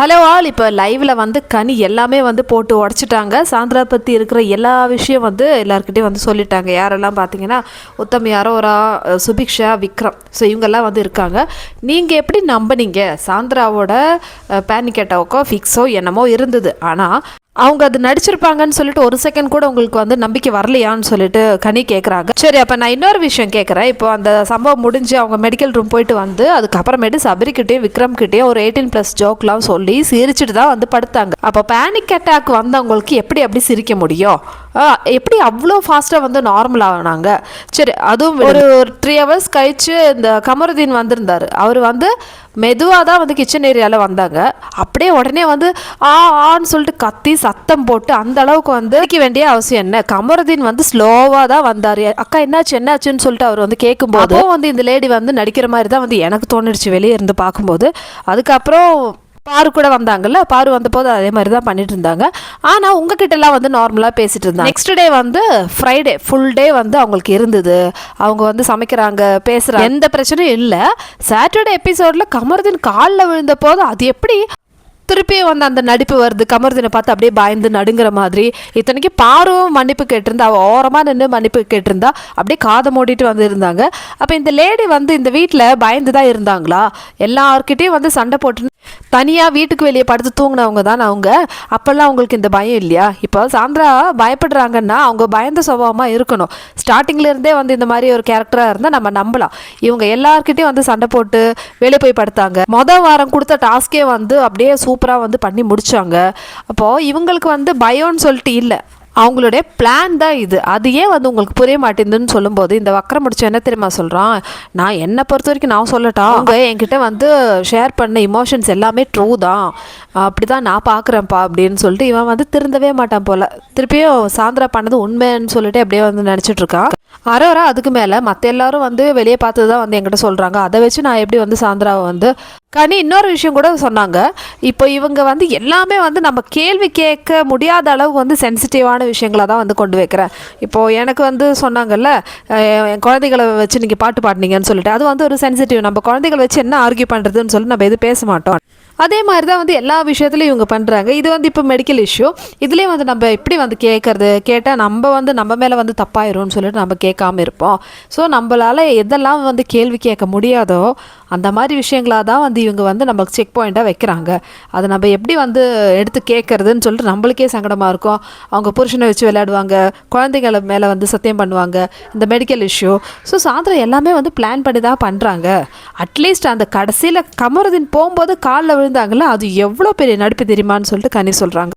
Hello all இப்போ லைவில் வந்து கனி எல்லாமே வந்து போட்டு உடச்சிட்டாங்க. சாந்திரா பற்றி இருக்கிற எல்லா விஷயம் வந்து எல்லாருக்கிட்டையும் வந்து சொல்லிட்டாங்க. யாரெல்லாம் பார்த்தீங்கன்னா உத்தம் யாரோரா சுபிக்ஷா விக்ரம். ஸோ இவங்கெல்லாம் வந்து இருக்காங்க. நீங்கள் எப்படி நம்பினீங்க? சாந்திராவோட பேனிகேட்டாவுக்கோ ஃபிக்ஸோ என்னமோ இருந்தது. ஆனால் அவங்க அது நடிச்சிருப்பாங்கன்னு சொல்லிட்டு ஒரு செகண்ட் கூட உங்களுக்கு வந்து நம்பிக்கை வரலையான்னு சொல்லிட்டு கனி கேட்குறாங்க சரி அப்போ நான் இன்னொரு விஷயம் கேட்குறேன் இப்போ அந்த சம்பவம் முடிஞ்சு அவங்க மெடிக்கல் ரூம் போயிட்டு வந்து அதுக்கப்புறமேட்டு சபரிக்கிட்டேயும் விக்ரம்கிட்டேயும் ஒரு எயிட்டீன் ப்ளஸ் ஜோக்லாம் சொல்லி சிரிச்சிட்டு தான் வந்து படுத்தாங்க. அப்போ பேனிக் அட்டாக் வந்தவங்களுக்கு எப்படி அப்படி சிரிக்க முடியும்? எப்படி அவ்வளோ ஃபாஸ்ட்டாக வந்து நார்மல் ஆனாங்க? சரி அதுவும் ஒரு த்ரீ ஹவர்ஸ் கழிச்சு இந்த கமருதீன் வந்திருந்தார். அவர் வந்து மெதுவாக தான் வந்து கிச்சன் ஏரியாவில் வந்தாங்க. அப்படியே உடனே வந்து ஆ ஆன்னு சொல்லிட்டு கத்தி சத்தம் போட்டு அந்த அளவுக்கு வந்து வேண்டிய அவசியம் என்ன? கமருதீன் வந்து ஸ்லோவாக தான் வந்தார். அக்கா என்னாச்சு என்னாச்சுன்னு சொல்லிட்டு அவர் வந்து கேட்கும்போது வந்து இந்த லேடி வந்து நடிக்கிற மாதிரி தான் வந்து எனக்கு தோணிடுச்சு வெளியே இருந்து பார்க்கும்போது. அதுக்கப்புறம் பாரு கூட வந்தாங்கல்ல பாரு வந்தபோது அதே மாதிரி தான் பண்ணிட்டு இருந்தாங்க ஆனால் உங்ககிட்டலாம் வந்து நார்மலாக பேசிட்டு இருந்தாங்க நெக்ஸ்ட் டே வந்து ஃப்ரைடே ஃபுல் டே வந்து அவங்களுக்கு இருந்தது. அவங்க வந்து சமைக்கிறாங்க பேசுகிறாங்க எந்த பிரச்சனையும் இல்லை. சாட்டர்டே எபிசோடில் கமருதீன் காலில் விழுந்த போது அது எப்படி திருப்பியும் வந்து அந்த நடிப்பு வருது? கமருதீனை பார்த்து அப்படியே பயந்து நடுங்கிற மாதிரி. இத்தனைக்கு பாருவும் மன்னிப்பு கேட்டிருந்தா அவள் ஓரமாக நின்று மன்னிப்பு கேட்டிருந்தா அப்படியே காதை மூடிட்டு வந்து இருந்தாங்க. அப்போ இந்த லேடி வந்து இந்த வீட்டில் பயந்து தான் இருந்தாங்களா? எல்லார்கிட்டயும் வந்து சண்டை போட்டு தனியாக வீட்டுக்கு வெளியே படுத்து தூங்கினவங்க தான் அவங்க. அப்போல்லாம் அவங்களுக்கு இந்த பயம் இல்லையா? இப்போ சாந்திரா பயப்படுறாங்கன்னா அவங்க பயந்த சுபாவமாக இருக்கணும். ஸ்டார்டிங்லேருந்தே வந்து இந்த மாதிரி ஒரு கேரக்டராக இருந்தால் நம்ம நம்பலாம். இவங்க எல்லாருக்கிட்டையும் வந்து சண்டை போட்டு வெளியே போய் படுத்தாங்க. மொதல் வாரம் கொடுத்த டாஸ்கே வந்து அப்படியே சூப்பராக வந்து பண்ணி முடித்தாங்க அப்போது இவங்களுக்கு வந்து பயம்னு சொல்லிட்டு இல்லை. அவங்களுடைய பிளான் தான் இது. அது ஏன் வந்து உங்களுக்கு புரிய மாட்டேங்குதுன்னு சொல்லும்போது இந்த வக்கரம் முடிச்சு என்ன தெரியுமா சொல்கிறான் நான் என்னை பொறுத்த வரைக்கும் நான் சொல்லட்டா? அவங்க என்கிட்ட வந்து ஷேர் பண்ண இமோஷன்ஸ் எல்லாமே ட்ரூ தான். அப்படி தான் நான் பார்க்குறேன்ப்பா அப்படின்னு சொல்லிட்டு இவன் வந்து திருந்தவே மாட்டான் போல். திருப்பியும் சாந்திரா பண்ணது உண்மைன்னு சொல்லிட்டு அப்படியே வந்து நினச்சிட்டு இருக்கான். அரோரா அதுக்கு மேலே மற்ற எல்லாரும் வந்து வெளியே பார்த்து தான் வந்து என்கிட்ட சொல்கிறாங்க அதை வச்சு நான் எப்படி வந்து சாந்திராவை வந்து கனி இன்னொரு விஷயம் கூட சொன்னாங்க. இப்போ இவங்க வந்து எல்லாமே வந்து நம்ம கேள்வி கேட்க முடியாத அளவுக்கு வந்து சென்சிட்டிவான விஷயங்களை தான் வந்து கொண்டு வைக்கிறேன். இப்போது எனக்கு வந்து சொன்னாங்கல்ல என் குழந்தைகளை வச்சு நீங்கள் பாட்டு பாடினீங்கன்னு சொல்லிட்டு. அது வந்து ஒரு சென்சிட்டிவ் நம்ம குழந்தைகளை வச்சு என்ன ஆர்கியூ பண்ணுறதுன்னு சொல்லி நம்ம எதுவும் பேச மாட்டோம். அதே மாதிரி தான் வந்து எல்லா விஷயத்துலையும் இவங்க பண்ணுறாங்க இது வந்து இப்போ மெடிக்கல் இஷ்யூ இதுலேயும் வந்து நம்ம எப்படி வந்து கேட்குறது? கேட்டால் நம்ம வந்து நம்ம மேலே வந்து தப்பாயிரும்னு சொல்லிட்டு நம்ம கேட்காம இருப்போம். ஸோ நம்மளால் எதெல்லாம் வந்து கேள்வி கேட்க முடியாதோ அந்த மாதிரி விஷயங்களாக தான் வந்து இவங்க வந்து நமக்கு செக் பாயிண்ட்டாக வைக்கிறாங்க. அதை நம்ம எப்படி வந்து எடுத்து கேட்குறதுன்னு சொல்லிட்டு நம்மளுக்கே சங்கடமாக இருக்கும். அவங்க புருஷனை வச்சு விளையாடுவாங்க குழந்தைகள மேலே வந்து சத்தியம் பண்ணுவாங்க இந்த மெடிக்கல் இஷ்யூ ஸோ சாயந்தரம் எல்லாமே வந்து பிளான் பண்ணி தான் பண்ணுறாங்க அட்லீஸ்ட் அந்த கடைசியில் கமருதீன் போகும்போது காலில் விழுந்தாங்களா அது எவ்வளோ பெரிய நடிப்பு தெரியுமான்னு சொல்லிட்டு கனி சொல்கிறாங்க